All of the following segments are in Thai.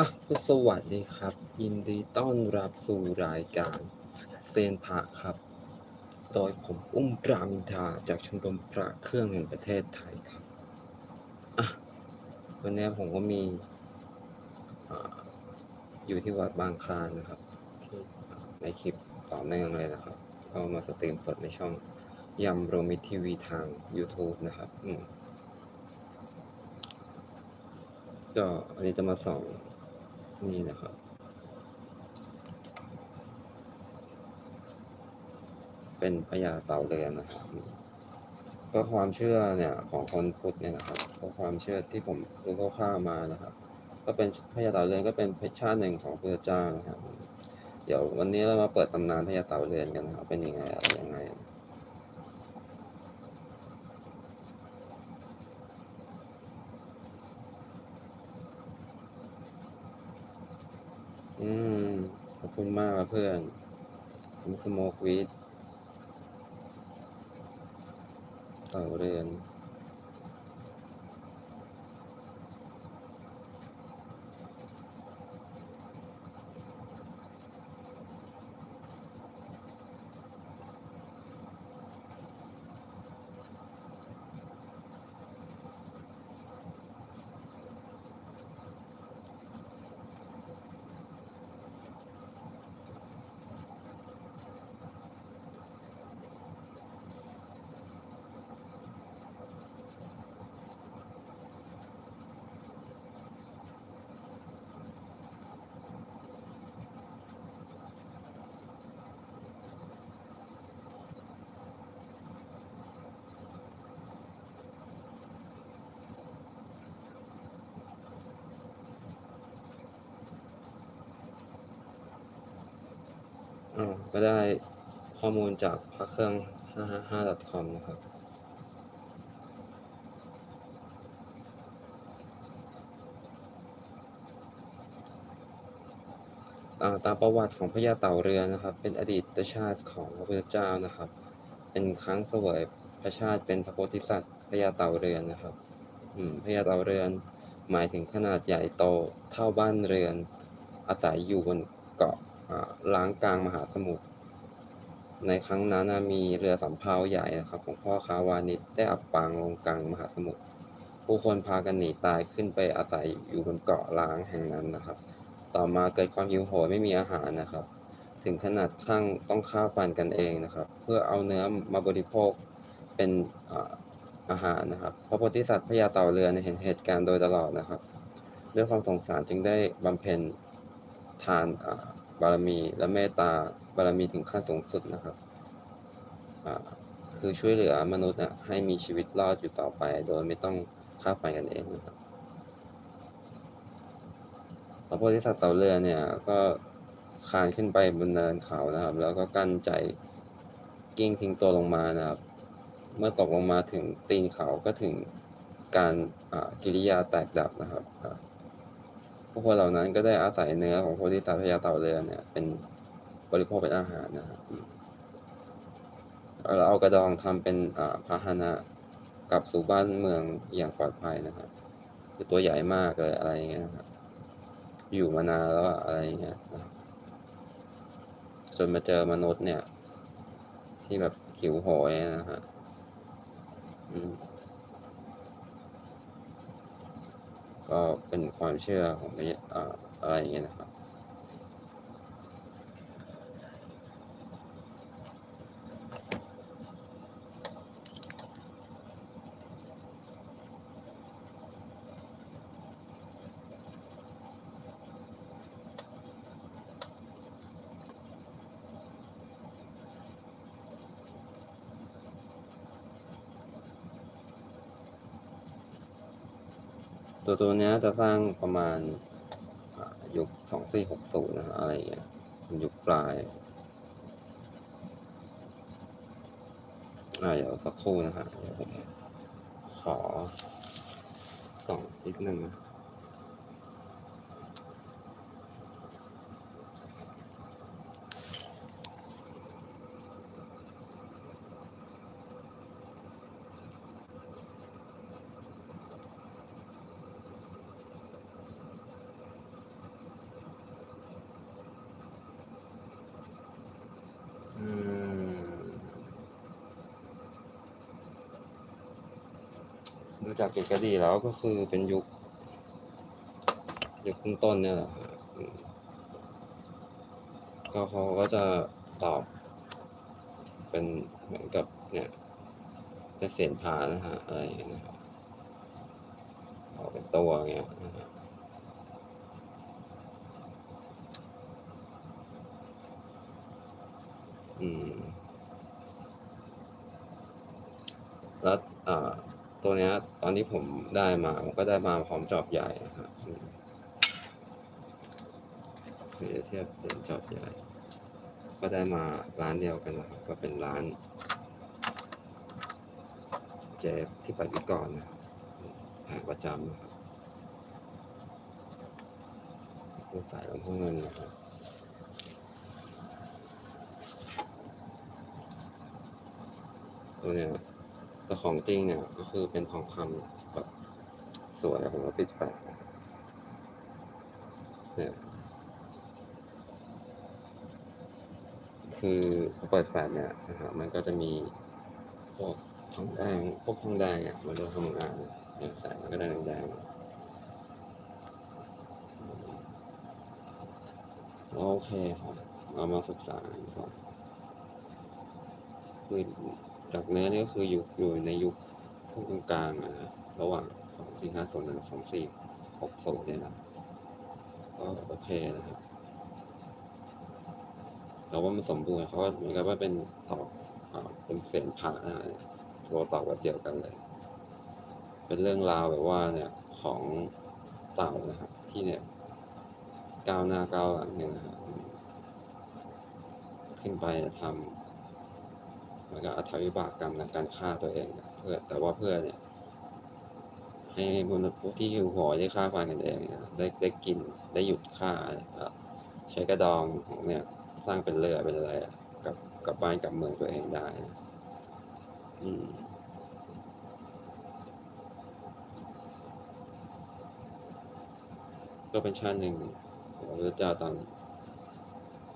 อะสวัสดีครับ ยินดีต้อนรับสู่รายการเซนพระครับ โดยผมอุ้มรามินทาจากชมรมพระเครื่องแห่งประเทศไทยครับอะวันนี้ผมก็มีออยู่ที่วัดบางคลานนะครับ ที่ในคลิปต่อเนื่องเลยนะครับก็มาสตรีมสดในช่องยำโรมิทีวีทาง YouTube นะครับ อืมก็อันนี้จะมาสอง นี่นะครับ เป็นพญาเต่าเรือนนะครับ ก็ความเชื่อเนี่ยของคนพุทธเนี่ยนะครับก็ความเชื่อที่ผมรู้คร่าวๆมานะครับ ก็เป็นพญาเต่าเรือนก็เป็นชาติหนึ่งของพระเจ้านะครับ เดี๋ยววันนี้เรามาเปิดตำนานพญาเต่าเรือนกันนะครับ เป็นยังไงอะไรยังไง อืม ขอบคุณมากครับเพื่อนผมสโมกวีดเต่อเรือน อ่าก็ได้ข้อมูลจากพระเครื่อง 555.com นะครับตามประวัติของพญาเต่าเรือนนะครับ เป็นอดีตชาติของพระพุทธเจ้านะครับ เป็นครั้งเสวยพระชาติเป็นพระโพธิสัตว์พญาเต่าเรือนนะครับพญาเต่าเรือนหมายถึงขนาดใหญ่โตเท่าบ้านเรือน อาศัยอยู่บนเกาะ ล้างกลางมหาสมุทร ในครั้งนั้นมีเรือสำเภาใหญ่นะครับของพ่อค้าวานิชได้อับปางลงกลางมหาสมุทร ผู้คนพากันหนีตายขึ้นไปอาศัยอยู่บนเกาะล้างแห่งนั้นนะครับ ต่อมาเกิดความหิวโหยไม่มีอาหารนะครับ ถึงขนาดคลั่งต้องฆ่าฟันกันเองนะครับ เพื่อเอาเนื้อมาบริโภคเป็นอาหารนะครับ พระโพธิสัตว์พญาเต่าเรือนเห็นเหตุการณ์โดยตลอดนะครับ ด้วยความสงสารจึงได้บำเพ็ญทานอ บารมีและเมตตาบารมีถึงขั้นสูงสุดนะครับคือช่วยเหลือมนุษย์นะให้มีชีวิตรอดอยู่ต่อไป โดยไม่ต้องฆ่าฟันกันเองนะครับพระโพธิสัตว์เต่าเรือเนี่ยก็คลานขึ้นไปบนเนินเขานะครับ แล้วก็กั้นใจกิ้งทิ้งตัวลงมานะครับ เมื่อตกลงมาถึงตีนเขาก็ถึงการกิริยาแตกดับนะครับ ผู้คนเหล่านั้นก็ได้อาศัยเนื้อของโพธิสัตว์พญาเต่าเรือเนี่ย เป็นบริโภคเป็นอาหารนะครับเราเอากระดองทำเป็นอ่าพาหนะกลับสู่บ้านเมืองอย่างปลอดภัยนะครับ คือตัวใหญ่มากเลยอะไรอย่างเงี้ยครับอยู่มานานแล้วอะไรอย่างเงี้ยจนมาเจอมนุษย์เนี่ย ที่แบบหิวโหยนะฮะอืม ก็เป็นความเชื่อของอะไรอย่างเงี้ยนะครับ ตัวตัวนี้จะสร้างประมาณยุคสองสี่หกศูนย์นะฮะอะไรอย่างเงี้ยยุคปลายอ่าเดี๋ยวสักครู่นะฮะเดี๋ยวผมขอส่องนิดนึงนะ ดูจากเกรดก็ดีแล้วก็คือเป็นยุคยุคต้นเนี่ยแหละก็เขาก็จะตอบ เป็นเหมือนกับเนี่ยเป็นเสียนพานะฮะอะไรนะครับออกเป็นตัวอย่างเงี้ยนะฮะอืมแล้วอ่า ตัวเนี้ย ตอนที่ผมได้มา ผมก็ได้มาพร้อมจอบใหญ่นะครับเปรียบเทียบเป็นจอบใหญ่ ก็ได้มาร้านเดียวกันนะครับ ก็เป็นร้าน เจฟที่ไปพิกรนนะครับประจำนะครับคือสายลำโพงเงินนะครับตัวเนี้ย แต่ของจริงเนี่ยก็คือเป็นทองคำแบบสวยผมก็ปิดแฟลชเนี่ยคือเปิดแฟลชเนี่ยนะครับมันก็จะมีพวกทองแดงพวกทองแดงอะมันจะทำงานอย่างแสงมันก็ได้แดงโอเคครับ เรามาศึกษากันก่อนคือ จากเนื้อนี่ก็คืออยู่อยู่ในยุคช่วงกลางๆอะนะระหว่างสองสี่ห้าศูนย์ถึงสองสี่หกศูนย์เนี่ยนะก็โอเคนะครับแต่ว่ามันสมบูรณ์เขาก็เหมือนกับว่าเป็นตอกเป็นเศษผ่าอะไรตัวตอกแบบเดียวกันเลย เป็นเรื่องราวแบบว่าเนี่ยของเต่านะครับ ที่เนี่ยก้าวหน้าก้าวหลังเนี่ยนะครับขึ้นไปทำ แล้วก็อธวิบากกรรมในการฆ่าตัวเองเพื่อแต่ว่าเพื่อเนี่ยให้มนุษย์พวกที่หิวโหยได้ฆ่าฟันกันเองได้ได้กินได้หยุดฆ่าใช้กระดองของเนี่ยสร้างเป็นเรือเป็นอะไรกับกับบ้านกับเมืองตัวเองได้อืมก็เป็นชาติหนึ่งของพระเจ้าตอน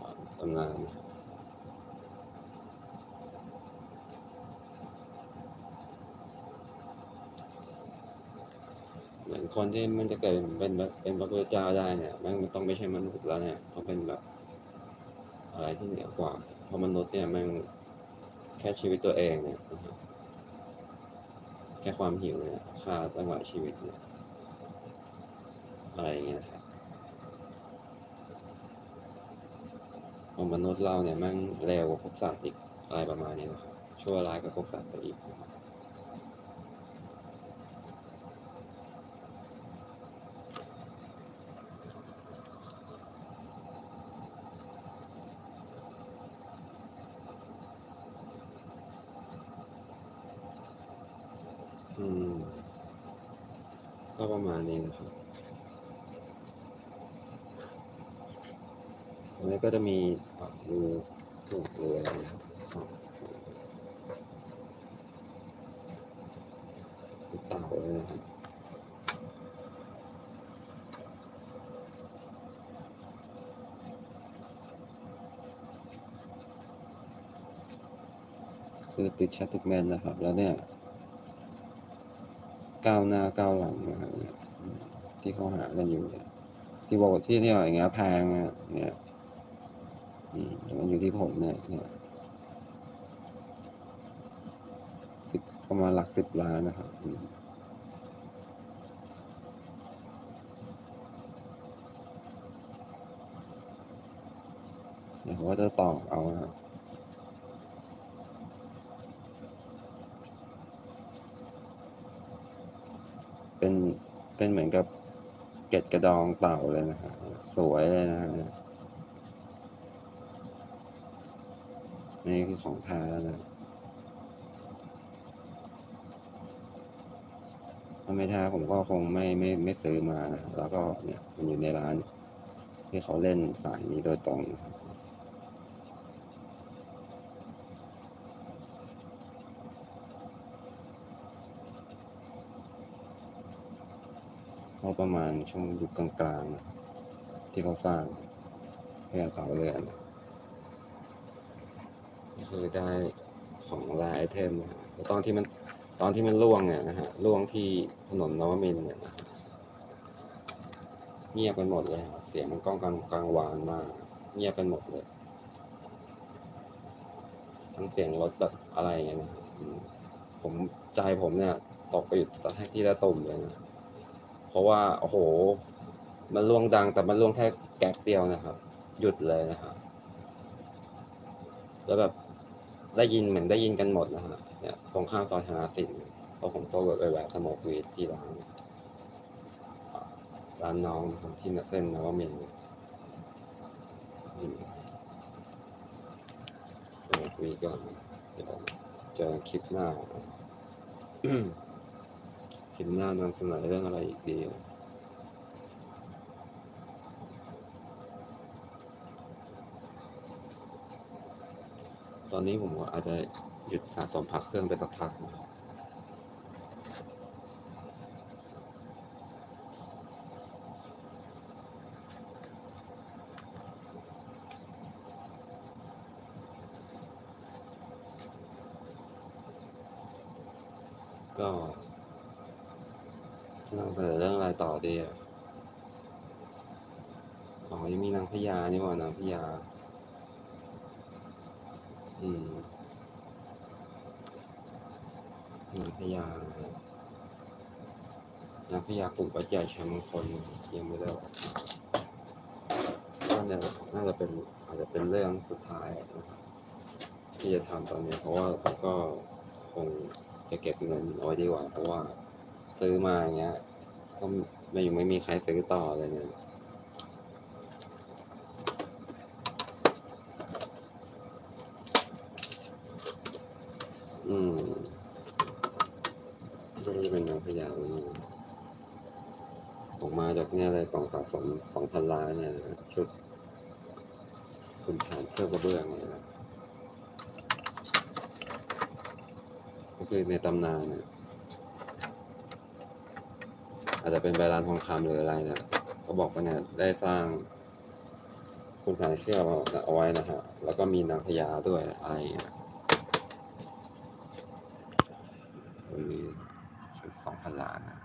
ตอนตำนานนะครับ เหมือนคนที่มันจะเกิดเป็นแบบเป็นพระพุทธเจ้าได้เนี่ยมันต้องไม่ใช่มนุษย์แล้วเนี่ยต้องเป็นแบบอะไรที่เหนือกว่าเพราะมนุษย์เนี่ยมันแค่ชีวิตตัวเองเนี่ยนะครับแค่ความหิวเนี่ยค่าจังหวะชีวิตเนี่ยอะไรอย่างเงี้ยครับของมนุษย์เราเนี่ยมันเร็วกว่าพวกสัตว์อีกอะไรประมาณนี้นะครับชั่วร้ายกว่าพวกสัตว์ไปอีกนะครับ อืม ก็ประมาณนี้นะครับตรงนี้ก็จะมีรูถูกรูอะไรนะครับเต่าเลยนะครับคือติดชัดทุกแมนนะครับ แล้วเนี่ย ก้าวหน้าก้าวหลังนะครับเนี่ยที่เขาหากันอยู่เนี่ยที่บอกที่เนี่อย่างเงี้ยแพงอะเนี่ยอมันอยู่ที่ผมเนี่ยเนี่ยสิบประมาณหลักสิบล้านนะครับอืมเดี๋ยวเขาก็จะตอเอาครับเป็นเป็นเหมือน กับเกล็ดกระดองเต่าเลยนะฮะสวยเลยนะฮะนี่ยนี่คือของแท้แล้วนะถ้าไม่แท้ผมก็คงไม่ไม่ไม่ซื้อมานะแล้วก็เนี่ยมันอยู่ในร้านที่เขาเล่นสายนี้โดยตรงนะครับ ก็ประมาณช่วงยุคกลางๆ ที่เขาสร้างเพื่อเขาเรือนก็คือได้ของลายไอเทมนะฮะแล้วตอนที่มันตอนที่มันล่วงเนี่ยนะฮะล่วงที่ถนนนวมินเนี่ยนะเงียบกันหมดเลยเสียงมันก้องกังกังวานมาก เงียบกันหมดเลย ทั้งเสียงรถแบบอะไรอย่างเงี้ยนะผมใจผมเนี่ย ตกไปอยู่ที่ตะตุ่มเลยนะ เพราะว่าโอ้โห มันล่วงดังแต่มันล่วงแค่แก๊กเดียวนะครับ หยุดเลยนะครับแล้วแบบได้ยินเหมือนได้ยินกันหมดนะฮะเนี่ยตรงข้ามซอยธนาสินเพราะผมก็ไปแวะสโมกวีดที่ร้านร้านน้องนะครับที่เส้นนวมินทร์อืมสโมกวีดก่อนเดี๋ยวเจอคลิปหน้า คลิปหน้านำเสนอเรื่องอะไรอีกดีตอนนี้ผมอาจจะหยุดสะสมพักเครื่องไปสักพักนะครับก็ จะนำเสนอเรื่องอะไรต่อดีอะอ๋อยังมีนางพญานี่หว่านางพญาอืมนางพญานางพญาปลูกวัดใหญ่ชัยมงคลยังไม่ได้ออกน่าจะน่าจะเป็นอาจจะเป็นเรื่องสุดท้ายนะครับที่จะทำตอนนี้ เพราะว่าผมก็คงจะเก็บเงินเอาไว้ดีกว่าเพราะว่า ซื้อมาอย่างเงี้ย ก็ไม่ยังไม่มีใครซื้อต่อเลยเนี่ยอืมก็จะเป็นนางพญาวนนี้ออกมาจากเนี่ยเลยกล่องสะสมสองพันล้านเนี่ยชุดคุณแผนเครื่องกระเบื้องเนี่ยนะก็คือในตำนานเนี่ย อาจจะเป็นใบลานทองคำหรืออะไรเนี่ยเขาบอกว่าเนี่ยได้สร้างคุณแผนเครื่อเอาไว้นะฮะ แล้วก็มีนางพญาด้วยอะไรอย่างเงี้ยวันนี้ชุดสองพันล้านนะ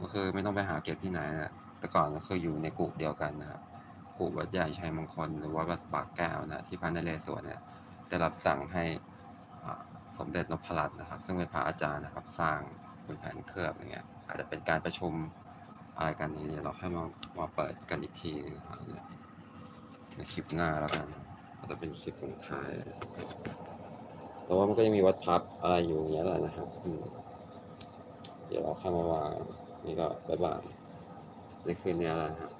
ก็คือไม่ต้องไปหาเก็บที่ไหนนะแต่ก่อนก็คืออยู่ในกลุ่มเดียวกันนะครับกลุ่มวัดใหญ่ชัยมงคลหรือว่าวัดปากแก้วนะที่พระนเรศวรเนี่ยได้รับสั่งให้อ่า สมเด็จนพรัตน์นะครับ ซึ่งเป็นพระอาจารย์นะครับ สร้างคุณแผนเคลือบอย่างเงี้ยอาจจะเป็นการประชุมอะไรกันนี้เดี๋ยวเราค่อยมามาเปิดกันอีกทีนะครับในคลิปหน้าแล้วกันอาจจะเป็นคลิปสุดท้าย แต่ว่ามันก็ยังมีวัดพับอะไรอยู่เงี้ยแหละนะครับเดี๋ยวเราเข้ามาวางนี่ก็บ๊ายบายในคืนนี้แหละฮะ